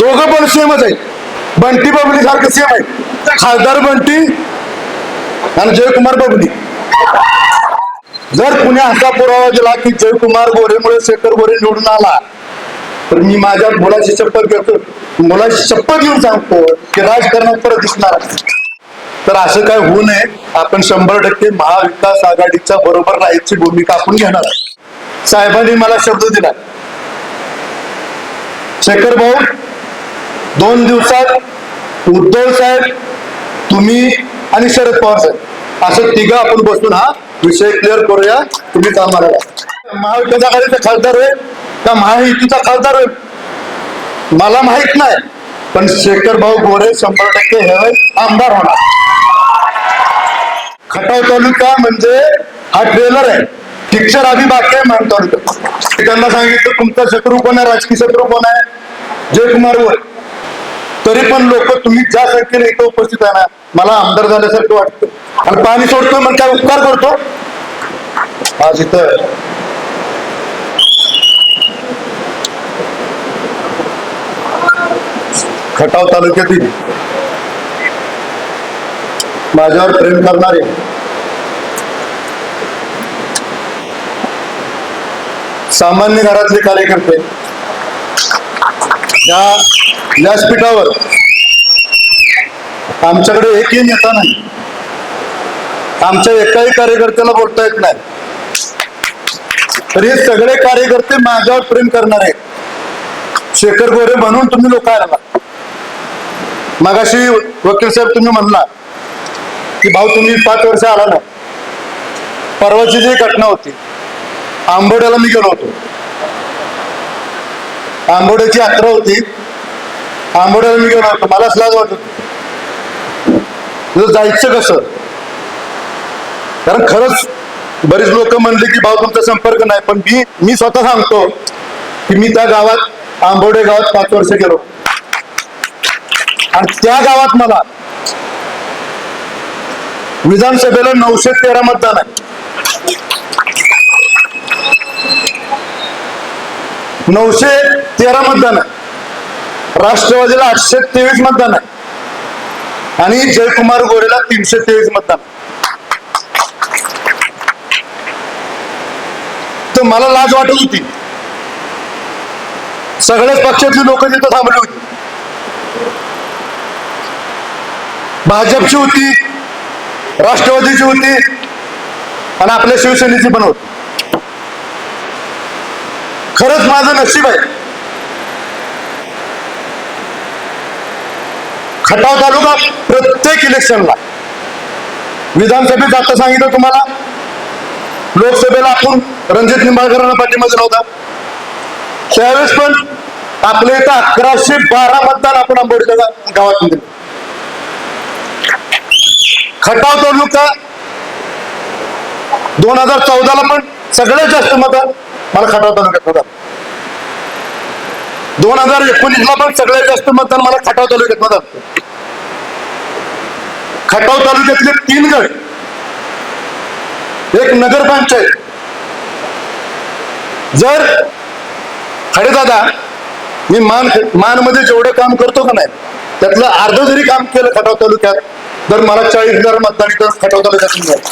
दोघं पण सेमच आहे बंटी बबली सारखं सेम आहे. खासदार बंटी आणि जयकुमार बबली. जर पुणे असा पुरावा दिला की जयकुमार गोरेमुळे शेखर गोरे निवडून आला तर मी माझ्या मुलाची शपथ घेतो. मुलाची शपथ घेऊन सांगतो की राजकारणात परत दिसणार तर असं काय होऊ नये. आपण शंभर टक्के महाविकास आघाडीच्या बरोबर राहायची भूमिका आपण घेणार साहेबांनी मला शब्द दिला. शेखर भाऊ दोन दिवसात उद्धव साहेब तुम्ही आणि शरद पवार साहेब. असं तिघं आपण बसून हा विषय क्लिअर करूया. तुम्ही कामाला महाविकास आघाडीचा खासदार होय का महायुतीचा खासदार होय मला माहीत नाही. पण शेखर भाऊ गोरे शंभर टक्के हे आमदार होणार. खटाव तालुका म्हणजे हा ट्रेलर आहे. पिक्चर आधी बाकी आहे मान तालुका त्यांना सांगितलं तुमचा शत्रू कोण आहे? राजकीय शत्रू कोण आहे? जयकुमार वर तरी पण लोक तुम्ही ज्या संख्येने इथं उपस्थित आहे ना मला आमदार झाल्यासारखं वाटतं. आणि पाणी सोडतो मग काय उपकार करतो? आज इथं खटाव तालुक्यातील माझ्यावर प्रेम करणारे सामान्य घरातले कार्यकर्ते या व्यासपीठावर आमच्याकडे एकही नेता नाही. आमच्या एकाही कार्यकर्त्याला बोलता येत नाही. तर हे सगळे कार्यकर्ते माझ्यावर प्रेम करणार आहेत. शेखर गोरे म्हणून तुम्ही लोक आला मगाशी वकील साहेब तुम्ही म्हणला की भाऊ तुम्ही पाच वर्ष आला ना परवाची जी घटना होती आंबोड्याला मी गेलो होतो. आंबोड्याची यात्रा होती. आंबोड्याला मी गेलो होतो. मलाच लाज वाटत तुझं जायचं कसं? कारण खरंच बरीच लोक म्हणले की भाऊ तुमचा संपर्क नाही. पण मी मी स्वतः सांगतो की मी त्या गावात आंबोडे गावात पाच वर्ष गेलो. आणि त्या गावात मला विधानसभेला नऊशे तेरा मतदान आहे. नऊशे तेरा मतदान आहे. राष्ट्रवादीला आठशे तेवीस मतदान आहे. आणि जयकुमार गोरेला तीनशे तेवीस मतदान तर मला लाज वाटत होती. सगळ्याच पक्षातली लोक तिथं थांबली होती. भाजपची होती राष्ट्रवादीची होती आणि आपल्या शिवसेनेची पण होती. खरंच माझं नशीब आहे. खटाव तालुका प्रत्येक इलेक्शनला विधानसभेत आता सांगितलं तुम्हाला लोकसभेला आपण रणजित निंबाळकरांना पाठिंबा दिला होता. त्यावेळेस पण आपल्या इथं अकराशे बारा मतदान आपण आंबोडीच्या गा- गावातून दिले. खटाव तालुका दोन हजार चौदाला पण सगळ्यात जास्त मतदान मला खटाव तालुक्यात होता दोन हजार एकोणीसला पण सगळ्यात जास्त मतदान मला खटाव तालुक्यात मतदान खटाव तालुक्यातले तीन गट एक नगरपंचायत जर दादा मी मान मानमध्ये जेवढं काम करतो का नाही त्यातलं अर्ध जरी काम केलं खटाव तालुक्यात तर मला चाळीस हजार मतदान खटाव तालुक्यात मिळालं.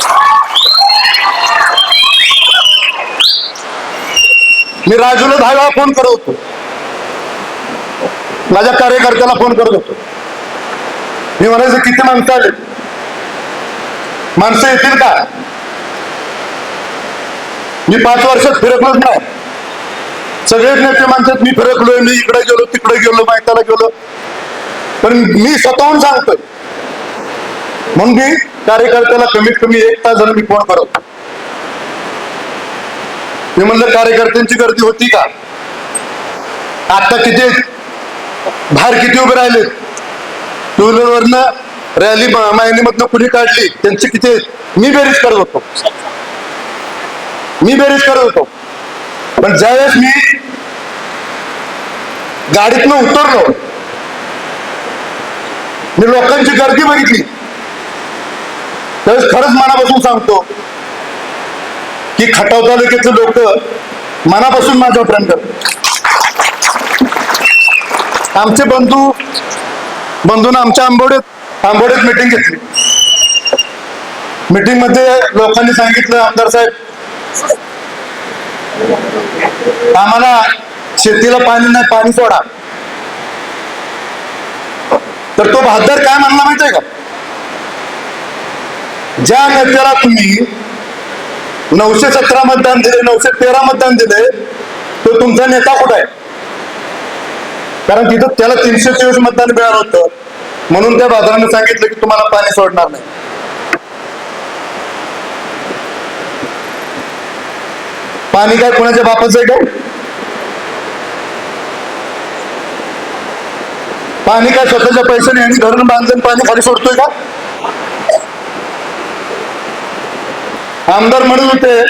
मी राजूला दहा वेळा फोन करत होतो. माझ्या कार्यकर्त्याला फोन करत होतो. मी म्हणायचं किती माणसं आले? माणसं येतील का? मी पाच वर्षात फिरकलोच नाही. सगळेच नेते माणसात मी फिरकलोय मी इकडे गेलो तिकडे गेलो माहिताला गेलो. पण मी स्वतःहून सांगतोय. म्हणून मी कार्यकर्त्याला कमीत कमी एक तास झालं मी फोन करतो मी म्हणलं कार्यकर्त्यांची गर्दी होती का? आता किती? बाहेर किती उभे राहिले? टू व्हीलरवरनं रॅली मायनीमधनं कुणी काढली? त्यांची किती? मी बेरीज करत होतो. मी बेरीज करत होतो. पण ज्यावेळेस मी गाडीतनं उतरलो मी लोकांची गर्दी बघितली. त्यावेळेस खरंच मनापासून सांगतो की खटाव तालुक्याचे लोक मनापासून माझ्यावर प्रेम करतात. आमचे बंधू बंधूंना आमच्या आंबोड्यात आंबोड्यात मिटिंग घेतली. मिटिंगमध्ये लोकांनी सांगितलं आमदार साहेब आम्हाला शेतीला पाणी नाही पाणी सोडा. तर तो बहादर काय म्हणला माहितीये का? ज्या नेत्याला तुम्ही नऊशे सतरा मतदान दिले नऊशे तेरा मतदान दिले तो तुमचा नेता कुठे आहे? कारण तिथं त्याला तीनशे चोवीस मतदान मिळालं होतं. म्हणून त्या बाजाराने सांगितलं की तुम्हाला पाणी सोडणार नाही. पाणी काय कोणाच्या बापाचं आहे काय? पाणी काय स्वतःच्या पैशाने आणि धरण बांधून पाणी खाली सोडतोय का? आमदार म्हणत होते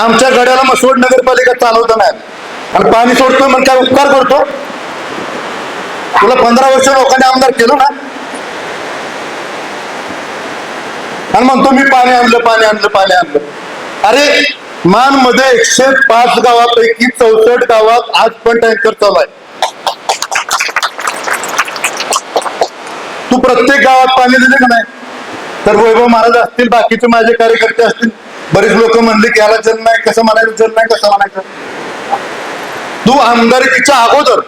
आमच्या गड्याला मसवड नगरपालिका चालवता नाही. आणि पाणी सोडतोय मग काय उपकार करतो? तुला पंधरा वर्ष लोकांनी आमदार केलं ना? आणि म्हणतो मी पाणी आणलं पाणी आणलं पाणी आणलं. अरे मानमध्ये एकशे पाच गावापैकी चौसष्ट गावात आज पण टँकर चालू आहे. तू प्रत्येक गावात पाणी दिले का नाही? तर वैभव महाराज असतील बाकीचे माझे कार्यकर्ते असतील बरेच लोक म्हणले की याला जन्म आहे कसं म्हणायचं जन्म आहे कसं म्हणायचं? तू आमदारकीच्या अगोदर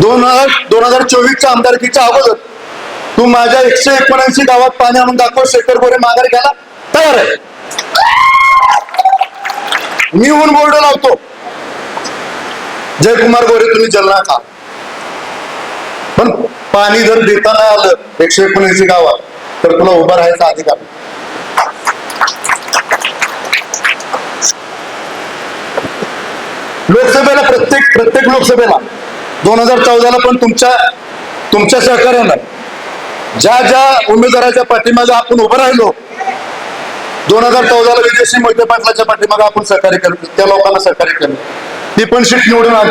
दोन हजार दोन हजार चोवीसच्या आमदारकीच्या अगोदर तू माझ्या एकशे एकोणऐंशी गावात पाणी आणून दाखव शेखर गोरे माघार घ्यायला तयार आहे. मी ऊन बोर्ड लावतो. जयकुमार गोरे तुम्ही जलना खा पण पाणी जर देताना आलं एकशे एकोणऐंशी गावात तर तुला उभा राहायचा अधिकार. लोकसभेला प्रत्येक प्रत्येक लोकसभेला दोन हजार चौदाला पण तुमच्या तुमच्या सहकार्यानं ज्या ज्या उमेदवाराच्या पाठीमागे आपण उभं राहिलो दोन हजार चौदाला विजयसिंह मोहिते पाटलाच्या पाठीमागे आपण सहकार्य केलं त्या लोकांना सहकार्य केलं. ती पण सीट निवडून आली.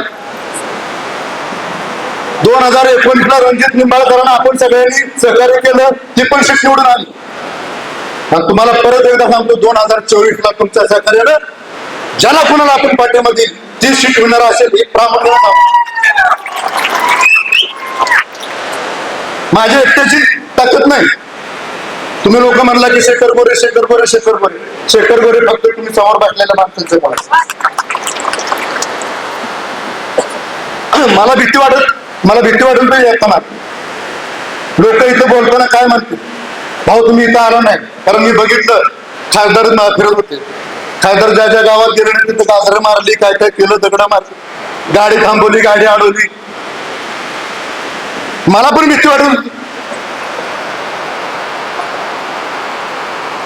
दोन हजार एकोणीसला रणजित निंबाळकरांना आपण सगळ्यांनी सहकार्य केलं ती पण सीट निवडून आली. आणि तुम्हाला परत एकदा सांगतो दोन हजार चोवीस ला तुमच्या सहकार्यानं ज्याला कुणाला आपण पाठ्यामध्ये जी सीट होणार असेल ही प्रामुख्याने माझ्या एकट्याची ताकद नाही. तुम्ही लोक म्हणला की शेखर गोरे शेखर गोरे शेखर गोरे. शेखर गोरे फक्त तुम्ही समोर बाटलेल्या माणसांचे मला भीती वाटत मला भीती वाटून नाही. येताना लोक इथं बोलताना काय म्हणतील? भाऊ तुम्ही इथं आला नाही. कारण मी बघितलं खासदार फिरत होते. खासदार ज्या ज्या गावात गेले नाही तिथं गाजरं मारली काय काय केलं दगडा मारली. गाडी थांबवली गाडी अडवली. मला पण भीती वाटून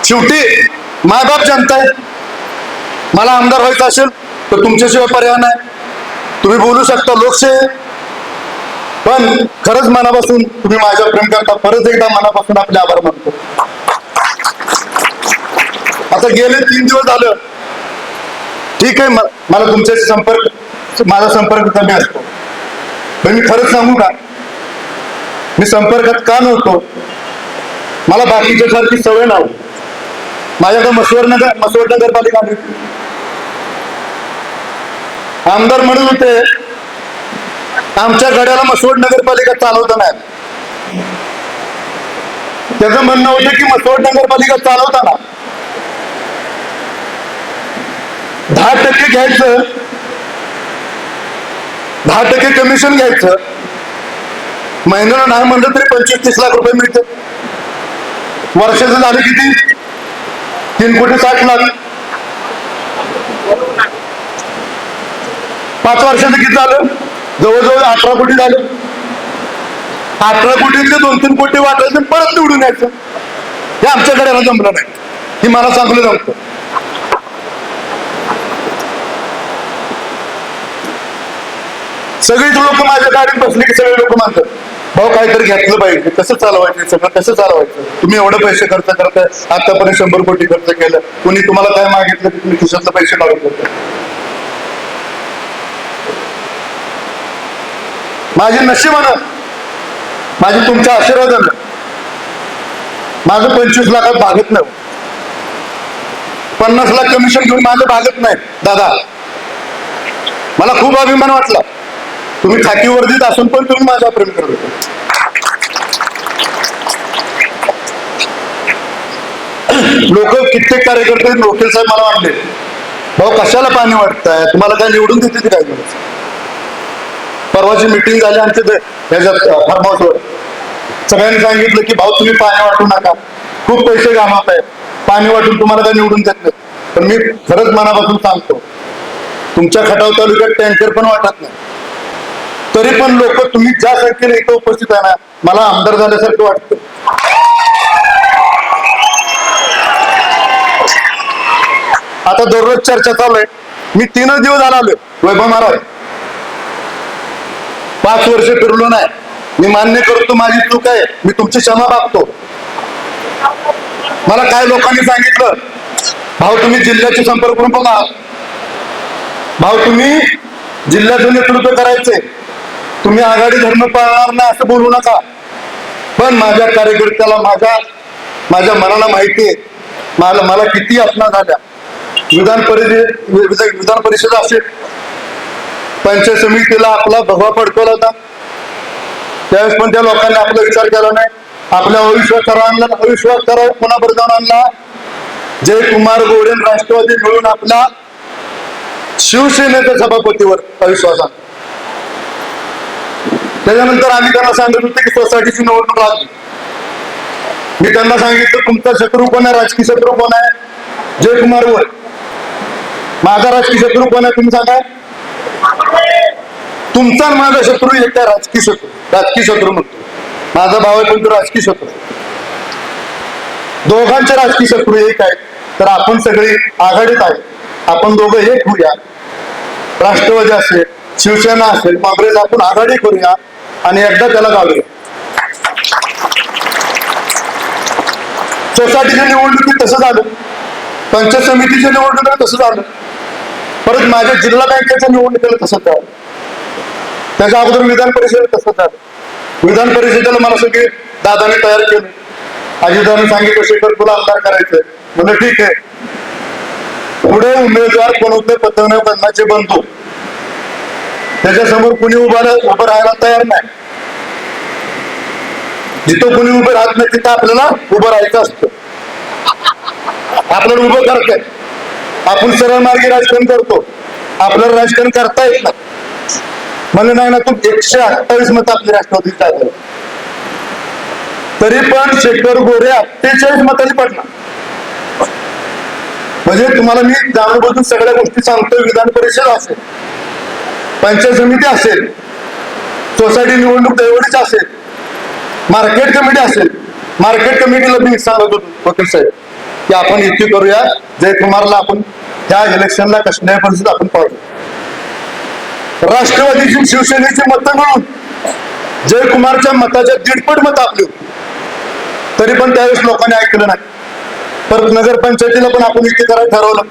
शेवटी मायबाप जनता आहे. मला आमदार व्हायचं असेल तर तुमच्याशिवाय पर्याय नाही. तुम्ही बोलू शकता लोकशाही. पण खरंच मनापासून तुम्ही माझ्यावर प्रेम करता परत एकदा मनापासून आपले आभार मानतो. आता गेले तीन दिवस झालं. ठीक आहे मला तुमच्याशी संपर्क माझा संपर्क कमी असतो. पण मी खरंच सांगू का? मी संपर्कात का नव्हतो? मला बाकीच्या सारखी सवय नव्हती माझ्याकडे मसवड नगर मसवड नगरपालिका आमदार म्हणून होते. आमच्या गड्याला मसवड नगरपालिका चालवताना नाही. त्याचं म्हणणं होतं की मसवड नगरपालिका चालवताना दहा टक्के घ्यायचं. दहा टक्के कमिशन घ्यायचं. महिन्याला नाही म्हणलं तरी पंचवीस तीस लाख रुपये मिळत वर्षाचं झालं किती? तीन कोटी साठ लाख. पाच वर्षाचं किती झालं? जवळजवळ अठरा कोटी झालं. अठरा कोटीतले दोन तीन कोटी वाटायचे परत निवडून यायचं. हे आमच्याकडे ना जमलं नाही. हे मला सांगलं जमतं सगळीच लोक माझ्या गाडीत बसले की सगळे लोक म्हणतात भाऊ काहीतरी घेतलं पाहिजे. कसं चालवायचं? सगळं कसं चालवायचं? तुम्ही एवढं पैसे खर्च करताय आतापर्यंत शंभर कोटी खर्च केलं. कोणी तुम्हाला काय मागितलं की तुम्ही खिशातलं पैसे काढून देता माझी नशिबानं माझी तुमच्या आशीर्वादानं माझं पंचवीस लाखात भागत नाही. पन्नास लाख कमिशन घेऊन माझं भागत नाही दादा. मला खूप अभिमान वाटला. तुम्ही खाकी वर्दीत असून पण तुम्ही माझा प्रेम करत होता. लोक कित्येक कार्यकर्ते वकील साहेब मला वाटले भाऊ कशाला पाणी वाटताय? तुम्हाला काय निवडून देते ते काय? गरज परवाची मिटिंग झाली आमच्या ह्याच्यात सगळ्यांनी सांगितलं की भाऊ तुम्ही पाणी वाटू नका. खूप पैसे कामात आहे पाणी वाटून तुम्हाला काय निवडून देत नाही पण मी खरंच मनापासून सांगतो तुमच्या खटाव तालुक्यात टँकर पण वाटत नाही. तरी पण लोक तुम्ही ज्या संख्येने इथं उपस्थित आहे ना मला आमदार झाल्यासारखं वाटतं. आता दररोज चर्चा चालू आहे. मी तीनच दिवस आलो वैभव महाराज पाच वर्ष फिरलो नाही. मी मान्य करतो माझी चूक आहे. मी तुमची क्षमा मागतो. मला काय लोकांनी सांगितलं भाऊ तुम्ही जिल्ह्याचे संपर्क करून बघा भाऊ तुम्ही जिल्ह्याचं नेतृत्व करायचे. तुम्ही आघाडी धर्म पाळणार नाही असं बोलू नका. पण माझ्या कार्यकर्त्याला माझ्या माझ्या मनाला माहिती आहे. मला मला किती असणार झाल्या. विधान परिषद विधान परिषद असेल पंचायत समितीला आपला भगवा फडकवला होता. त्यावेळेस पण त्या लोकांनी आपला विचार केला नाही. आपल्या अविश्वास करा आणला अविश्वास करावा कोणाबरोबर जाऊन आणला. जयकुमार राष्ट्रवादी मिळून आपला शिवसेनेच्या सभापतीवर अविश्वास आणला. त्याच्यानंतर आम्ही त्यांना सांगत होतो की सोसायटीची निवडणूक लागली. मी त्यांना सांगितलं तुमचा शत्रू कोण आहे? राजकीय शत्रू कोण आहे? जयकुमार वर माझा राजकीय शत्रू कोण आहे? तुम्ही सांगा. तुमचा आणि माझा शत्रू एक आहे राजकीय शत्रू राजकीय शत्रू म्हणतो. माझा भाव आहे पण तो राजकीय शत्रू. दोघांचे राजकीय शत्रू एक आहेत तर आपण सगळे आघाडीत आहे आपण दोघं एक होऊया राष्ट्रवादी असेल शिवसेना असेल काँग्रेस आपण आघाडी करूया आणि एकदा त्याला घालूया सोसायटीच्या निवडणुकीत तसं झालं. पंचायत समितीच्या निवडणुकीत तसं झालं. परत माझ्या जिल्हा बँकेच्या निवडणुकीला तसंच झालं त्याच्या अगोदर विधान परिषदेला तसंच झालं विधान परिषदेला मला सगळे दादाने तयार केले. अजितदादाने सांगितलं शेखर तुला आमदार करायचंय. म्हणजे ठीक आहे. पुढे उमेदवार कोणते पद्धतीने पतंग बंधाचे बनतो. त्याच्यासमोर कुणी उभा उभं राहायला तयार नाही. जिथं कुणी उभं राहत नाही तिथं आपल्याला उभं राहायचं असतं. आपल्याला उभं करताय आपण सरळ मार्गी राजकारण करतो. आपल्याला राजकारण करता येत नाही. मला नाही ना तू एकशे अठ्ठावीस मत आपली राष्ट्रवादी जातात तरी पण शेखर गोरे अठ्ठेचाळीस मतांनी पडणार. म्हणजे तुम्हाला मी जाणून सगळ्या गोष्टी सांगतोय विधान परिषद असेल पंचायत समिती असेल सोसायटी निवडणूक दैवडीच असेल मार्केट कमिटी असेल मार्केट कमिटीला मी सांगत होतो वकील साहेब. की आपण युती करूया. जयकुमारला आपण त्या इलेक्शनला कसल्याही परिषद आपण पाहू. राष्ट्रवादीची शिवसेनेची मतं मिळून जयकुमारच्या मताच्या दीडपट मत आपली तरी पण त्यावेळेस लोकांनी ऐकलं नाही. परत नगरपंचायतीला पण आपण युती करायला ठरवलं.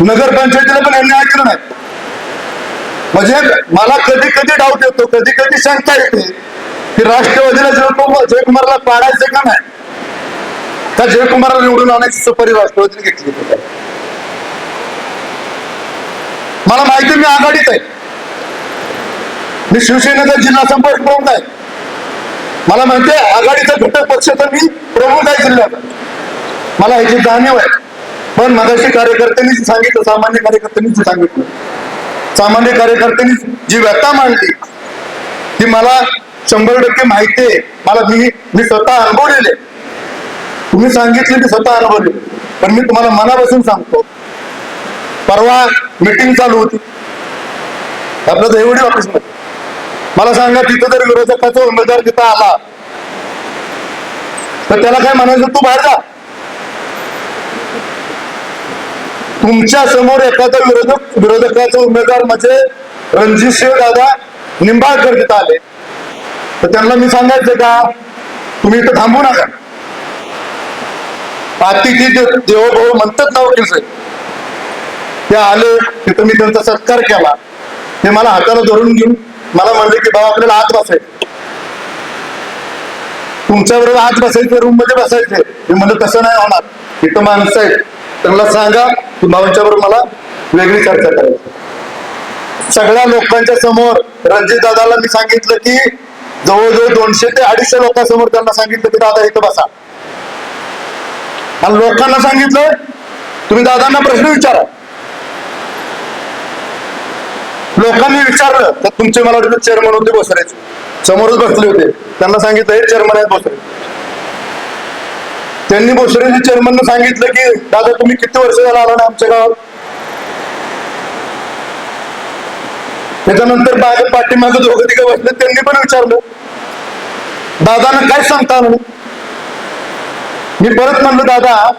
नगरपंचायतीला पण यांनी ऐकलं नाही. म्हणजे मला कधी कधी डाऊट येतो कधी कधी शंका येते की राष्ट्रवादीला जयकुमार जयकुमारला पाडायचं का नाही? त्या जयकुमारला निवडून आणायची सफारी राष्ट्रवादीने घेतली. मला माहिती मी आघाडीत आहे. मी शिवसेनेचा जिल्हा संपर्क प्रमुख आहे. मला माहिती आहे आघाडीचा घटक पक्ष तर मी प्रमुख आहे जिल्ह्यात. मला ह्याची जाणीव आहे. पण मगाशी कार्यकर्त्यांनी सांगितलं सामान्य कार्यकर्त्यांनी सांगितलं सामान्य कार्यकर्त्यांनी जी व्यथा मांडली ती मला शंभर टक्के माहिती आहे. मला मी मी स्वतः अनुभवलेले तुम्ही सांगितले मी स्वतः अनुभवले पण मी तुम्हाला मनापासून सांगतो परवा मीटिंग चालू होती. आपलं एवढी ऑफिसमध्ये मला सांगा तिथं जर विरोधकाचा उमेदवार तिथं आला तर त्याला काय म्हणायचं तू बाहेर जा. तुमच्यासमोर एखादा विरोधक विरोधकाचा उमेदवार म्हणजे रणजित दादा निंबाळकर तिथं आले. तर त्यांना मी सांगायचं का तुम्ही इथं थांबू नका. अतिथी देवभाऊ म्हणतात ना वकील साहेब ते आले तिथं मी त्यांचा सत्कार केला. ते मला हाताला धरून घेऊन मला म्हणले की बाबा आपल्याला आत बसायचं तुमच्या बरोबर आत बसायचं रूममध्ये बसायचे मी म्हणलं तसं नाही होणार. इथं माणसं आहेत. त्यांना सांगा की भावांच्या बरोबर मला वेगळी चर्चा करायची. सगळ्या लोकांच्या समोर रणजित दादाला मी सांगितलं की जवळजवळ दोनशे ते अडीचशे लोकांसमोर त्यांना सांगितलं की दादा इथं बसा. आणि लोकांना सांगितलं तुम्ही दादांना प्रश्न विचारा. लोकांनी विचारलं तर तुमचे मला वाटतं चेअरमन होते बसरायचे समोरच बसले होते. त्यांना सांगितलं हे चेअरमन आहेत बसरे त्यांनी भोसरेजी चेअरमननं सांगितलं की दादा तुम्ही किती वर्ष झाला आला ना आमच्या गावात? त्याच्यानंतर माझ्या पाठीमागे दोघं तिघं बसले त्यांनी पण विचारलं. दादांना काय सांगता आलं मी परत म्हणलं दादा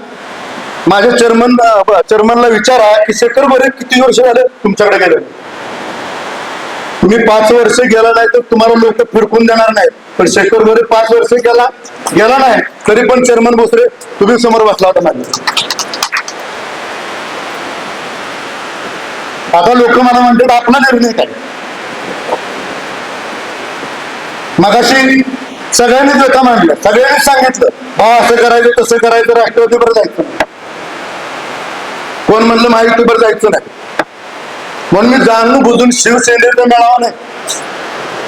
माझ्या चेअरमन चेअरमनला विचारा की शेखर बरे किती वर्ष झाले तुमच्याकडे गेले? तुम्ही पाच वर्ष गेला नाही तर तुम्हाला लोक फिरकून देणार नाही पण शेखर बरे पाच वर्ष गेला गेला नाही तरी पण चेअरमन भोसरे तुम्ही समोर बसला होता माझ्या आता लोक मला म्हणतात आपला निर्णय काय? मगाशी सगळ्यांनीच व्यथा मांडल्या सगळ्यांनीच सांगितलं. भाऊ असं करायचं तसं करायचं राष्ट्रवादीवर जायचं कोण म्हणलं माहितीवर जायचं नाही? म्हणून मी जाणून बुजून शिवसेनेचा मेळावा नाही.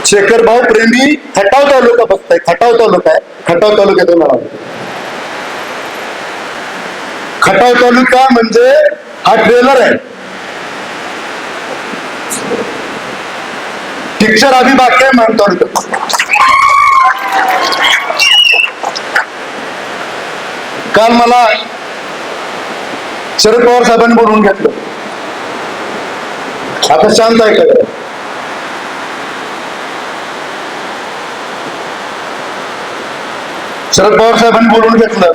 शेखर भाऊ प्रेमी खटाव तालुका बघताय खटाव तालुका आहे. खटाव तालुक्याचा मेळावा. खटाव तालुका म्हणजे हा ट्रेलर आहे. पिक्चर आधी बाकी आहे मान काल मला शरद पवार साहेबांनी बोलवून घेतलं. आता शांत आहे का शरद पवार साहेबांनी बोलवून घेतलं.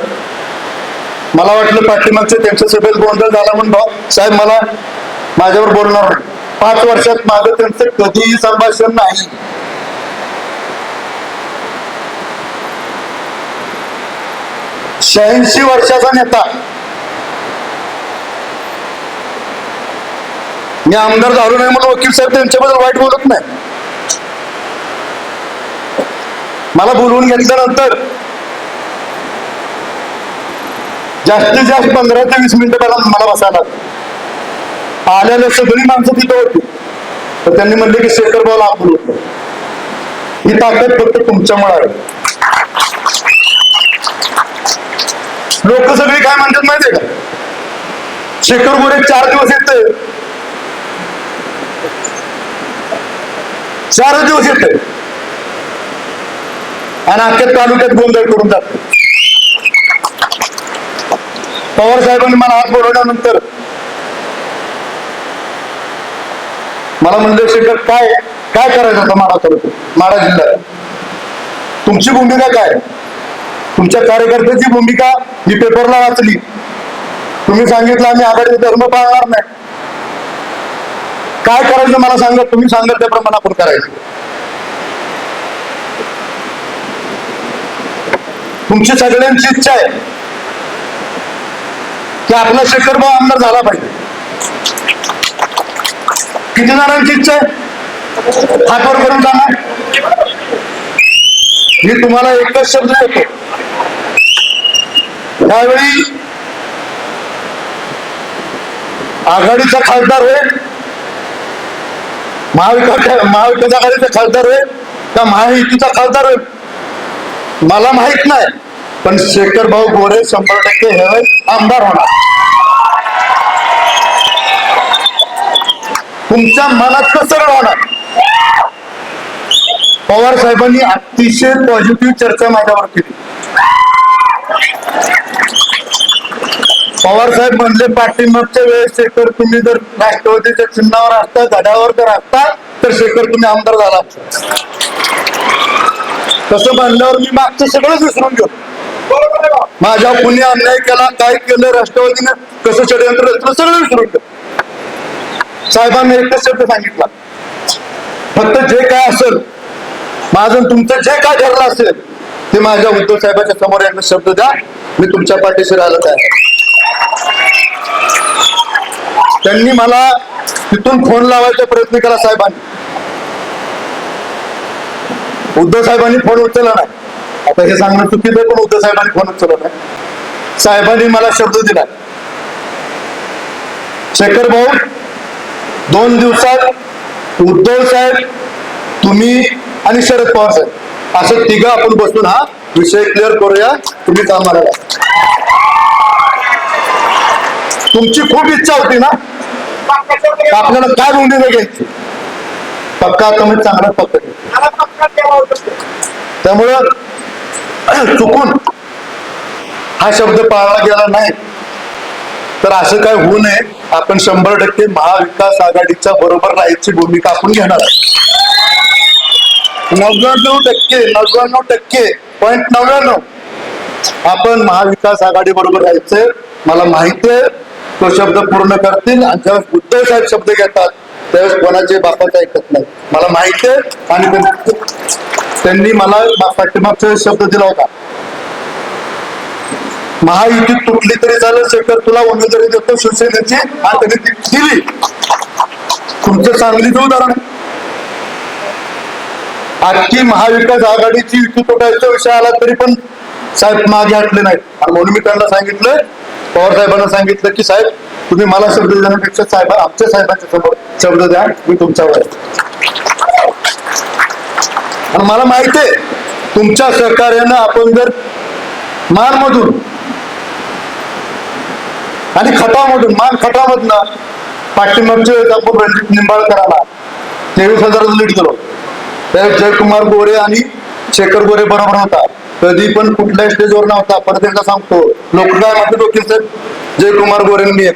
मला वाटलं पाठीमागच्या त्यांच्या सभेत गोंधळ झाला म्हणून भाऊ साहेब मला माझ्यावर बोलणार नाही. पाच वर्षात माझं त्यांचं कधीही संभाषण नाही. शहाऐंशी वर्षाचा नेता. मी आमदार झालो नाही म्हणून वकील साहेब त्यांच्याबद्दल वाईट बोलत नाही. मला बोलवून घेतल्यानंतर जास्तीत जास्त पंधरा ते वीस मिनिटं मला मला बसायला आल्याला सगळी माणसं तिथं होती. तर त्यांनी म्हणले की शेखर भाऊला आपण ही ताकद फक्त तुमच्यामुळे आहे. लोक सगळी काय म्हणतात माहितीये का? शेखर गोरे चार दिवस येत चार दिवस येत आणि अख्ख्या तालुक्यात गोंधळ करून जात पवार साहेबांनी मला हात बोलवल्यानंतर मला म्हणले शेखर काय काय करायचं होतं माडा तालुक्यात माडा जिल्ह्यात? तुमची भूमिका काय? तुमच्या कार्यकर्त्याची भूमिका मी पेपरला वाचली. तुम्ही सांगितलं आम्ही आघाडी धर्म पाळणार नाही. काय करायचं मला सांगा? तुम्ही सांगा त्याप्रमाणे आपण करायचं. तुमची सगळ्यांची इच्छा आहे की आपला शेखर भाऊ आमदार झाला पाहिजे. किती जणांची इच्छा आहे? हातवर करून जाणार मी तुम्हाला एकच शब्द देतो. त्यावेळी आघाडीचा खासदार होईल महाविकास महाविकास आघाडीचा खासदार होईल का महायुतीचा खासदार होईल मला माहीत नाही पण शेखर भाऊ गोरे शंभर टक्के हे आमदार होणार. तुमच्या मनात कसं होणार. पवार साहेबांनी अतिशय पॉझिटिव्ह चर्चा माझ्यावर केली. पवार साहेब म्हणले पाठिंबाच्या वेळेस शेखर तुम्ही जर राष्ट्रवादीच्या चिन्हावर असता धड्यावर जर असता तर शेखर तुम्ही आमदार झाला तसं म्हणल्यावर मी मागचं सगळंच विसरून घेऊ माझ्या कुणी अन्याय केला काय केलं राष्ट्रवादीने कसं षडयंत्र रचलं सगळं विसरून घेऊ साहेबांनी एकच शब्द सांगितला. फक्त जे काय असेल माझं तुमचं जे काय ठरलं असेल ते माझ्या उद्धव साहेबाच्या समोर यांना शब्द द्या. मी तुमच्या पाठीशी राहिलं आहे त्यांनी मला तिथून फोन लावायचा प्रयत्न केला साहेबांनी. उद्धव साहेबांनी फोन उचलला नाही. आता हे सांगणं चुकीचं पण उद्धव साहेबांनी फोन उचलला नाही. साहेबांनी मला शब्द दिला. शेखर भाऊ दोन दिवसात उद्धव साहेब तुम्ही आणि शरद पवार साहेब. असं तिघं आपण बसून हा विषय क्लिअर करूया. तुम्ही कामाला तुमची खूप इच्छा होती ना? आपल्याला काय रुंदीला घ्यायची पक्का कमी म्हणजे चांगला पक्का. त्यामुळं चुकून हा शब्द पाळला गेला नाही. तर असं काय होऊ नये. आपण शंभर टक्के महाविकास आघाडीच्या बरोबर राहायची भूमिका आपण घेणार आहोत. नव्याण्णव टक्के नव्याण्णव टक्के पॉईंट नव्याण्णव. आपण महाविकास आघाडी बरोबर राहायचंय मला माहिती आहे तो शब्द पूर्ण करतील आणि ज्यावेळेस उद्धव साहेब शब्द घेतात त्यावेळेस कोणाचे बापाचं ऐकत नाही. मला माहिती आहे आणि त्यांनी मला पाठीमागचा शब्द दिला होता. महायुती तुटली तरी चालेल शेखर तुला उमेदवारी देतो शिवसेनेची आणि त्यांनी दिली तुमचं सांगलीचं उदाहरण अख्खी महाविकास आघाडीची युती विषय आला तरी पण साहेब मागे हटले नाहीत आणि म्हणून मी त्यांना सांगितलं पवार साहेबांना सांगितलं की साहेब तुम्ही मला शब्द देण्यापेक्षा साहेब आमच्या साहेबांच्या समोर शब्द द्या मी तुमच्यावर आहे. आणि मला माहिती आहे तुमच्या सहकार्यानं आपण जर मानमधून आणि खटामधून मान खटामधनं पाठिंबाचे वेळेस आपण रणजित निंबाळकराला तेवीस हजाराचं लीड केलं त्यावेळेस जयकुमार गोरे आणि शेखर गोरे बरोबर होता. कधी पण कुठल्या स्टेजवर नव्हता. परत एकदा सांगतो लोक काय म्हणतात वकील सर जयकुमार गोरेंनी मी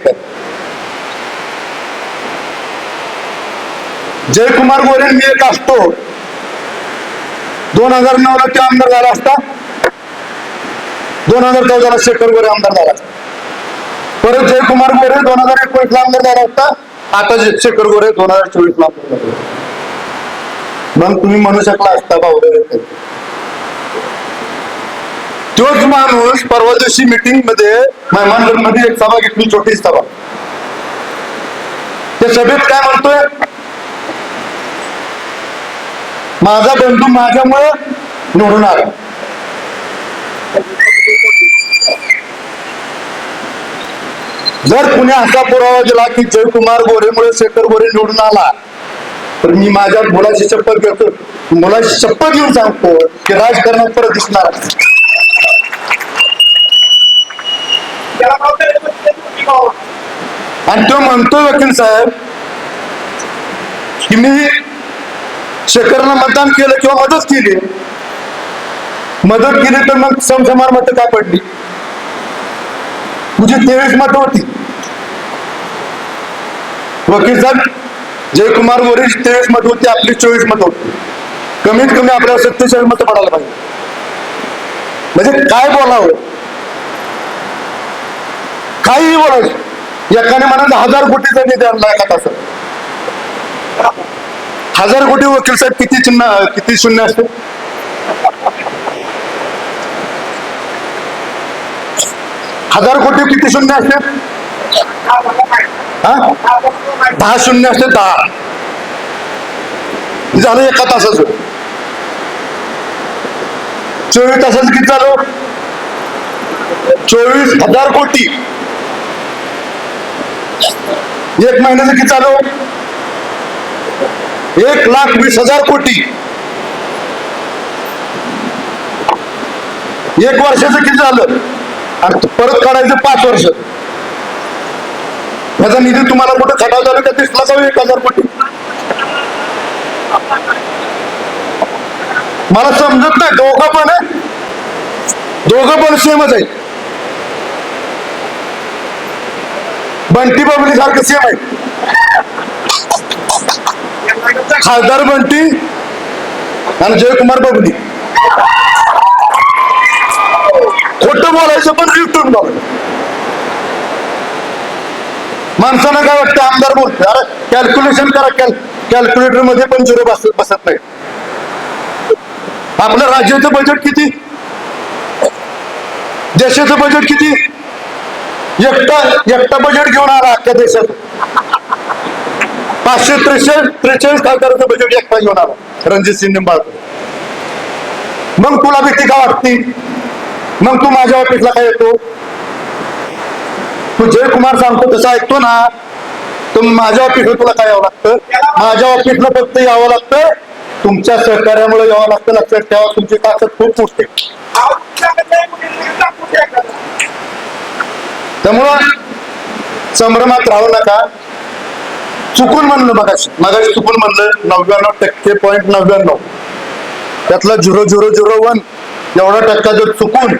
जयकुमार गोरेंनी मी एक असतो. दोन हजार नऊ ला ते आमदार झाला असता. दोन हजार चौदाला शेखर गोरे आमदार झाला असता. परत जयकुमार गोरे दोन हजार एकोणीस ला आमदार झाला असता. आता शेखर गोरे दोन हजार चोवीस ला आमदार झाला. मग तुम्ही म्हणू शकला असता भाऊ तोच माणूस परवा दिवशी मीटिंगमध्ये मेहमानगडमध्ये एक सभा घेतली छोटी सभा. त्या सभेत काय म्हणतोय? माझा बंधू माझ्यामुळे निवडून आला. जर कुणी असा पुरावा दिला की जयकुमार गोरेमुळे शेखर गोरे निवडून आला तर मी माझ्या मुलाची शपथ घेतो. मुलाची शपथ घेऊन सांगतो की राजकारणात परत दिसणार. आणि तो म्हणतो वकील साहेब की मी शेखरला मतदान केलं किंवा मदत केली. मदत केली तर मग समसमान मतं काय पडली? तुझी तेवीस मतं होती. वकील साहेब जयकुमार वरील तेवीस मत होते आपली चोवीस मत होती. कमीत कमी आपल्याला सत्तेचाळीस मत पडायला पाहिजे. म्हणजे काय बोलावं? काही बोलायचं. एकाने म्हणाल हजार कोटीचा निधी आणला एका तासात. हजार कोटी वकील साहेब किती चिन्ह किती शून्य असते हजार कोटी किती शून्य असते हा? दहा शून्य असते दहा. झालं एका तासाचं. चोवीस तासाचं किती झालं? चोवीस हजार कोटी. एक महिन्याचं किती झालं? एक लाख वीस हजार कोटी. एक वर्षाचं किती झालं? आणि परत काढायचं पाच वर्ष. याचा निधी तुम्हाला कुठे खटाव झाला? का दिसला का हो एक हजार कोटी? मला समजत नाही. दोघं पण आहे. दोघं पण सेमच आहे. बंटी बबली सारखं सेम आहे. खासदार बंटी आणि जयकुमार बबली खोट बोलायचं पण रिटून बोलायचं माणसानं काय वाटतं? आमदार बोलतोय अरे कॅल्क्युलेशन करा कॅल कॅल्क्युलेटरमध्ये पण झिरो बसत बसत नाही. आपलं राज्याचं बजेट किती? देशाचं बजेट किती? एकटा एकटा बजेट घेऊन आला अख्ख्या देशात. पाचशे त्रेचाळीस त्रेचाळीस खासदाराचं बजेट एकटा घेऊन आला रणजित सिंग निंबाळकर. मग तुला भीती का वाटती? मग तू माझ्या ऑफिसला काय येतो? तू जयकुमार सांगतो तसं ऐकतो ना तर माझ्या ऑफिसला तुला काय यावं लागतं? माझ्या ऑफिसला फक्त यावं लागतं तुमच्या सहकार्यामुळे यावं लागतं लक्षात ठेवा तुमची ताकद खूप मोठी त्यामुळं संभ्रमात राहू नका. चुकून म्हणलं मगाशी. मगाशी चुकून म्हणलं नव्याण्णव टक्के पॉईंट नव्याण्णव त्यातला झिरो झिरो झिरो वन. एवढा टक्का जर चुकून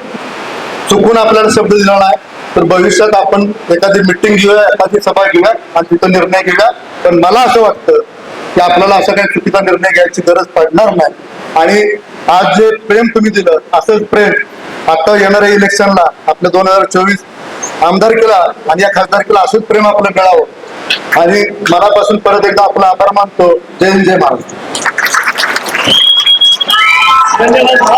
चुकून आपल्याला शब्द दिला नाही. तर भविष्यात आपण एखादी मिटिंग घेऊया एखादी सभा घेऊया आणि तिथं निर्णय घेऊया. पण मला असं वाटतं की आपल्याला असा काही चुकीचा निर्णय घ्यायची गरज पडणार नाही. आणि आज जे प्रेम तुम्ही दिलं असंच प्रेम आता येणाऱ्या इलेक्शनला आपल्या दोन हजार चोवीस आमदारकीला आणि या खासदारकीला असंच प्रेम आपलं मिळावं. आणि मनापासून परत एकदा आपला आभार मानतो. जय हिंद, जय महाराष्ट्र. धन्यवाद